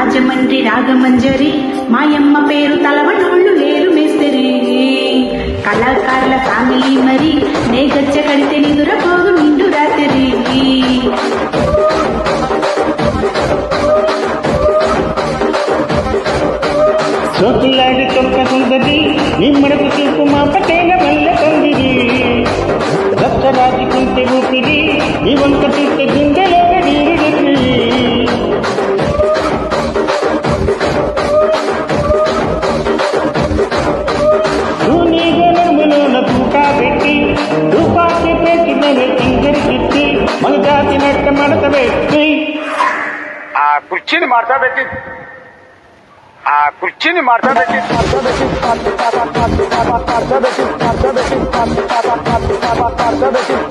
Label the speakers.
Speaker 1: రాజమండ్రి రాగమంజరి మాయమ్మ పేరు తలవటోళ్ళు లేరు మేస్తిరి. కళాకారుల ఫ్యామిలీ మరి నే గచ్చ కడితే నిదురపోదు నిండు రాత్రి.
Speaker 2: సోకులాడి తొక్కకుందది నిమ్మడకు చూపు మా పటేగ వల్ల తొందిరి రక్తరాజుకుంటే ఊపిరి నీ వంక ಕುರ್ಚಿನ ಮಡಚಬೇಕು ಆ
Speaker 3: ಕುರ್ಚಿನ ಮಾಡ್ಸಬೇಕಿತ್ತು ಆ ಕುರ್ಚಿನ ಮಾಡ್ಸಬೇಕಿತ್ತು ಮಾಡ್ಸಬೇಕಿತ್ತು ಮಾಡ್ಸಬೇಕಿತ್ತು ಮಾಡ್ಸಬೇಕಿತ್ತು ಮಾಡ್ಸಬೇಕಿತ್ತು ಮಾಡ್ಸಬೇಕಿತ್ತು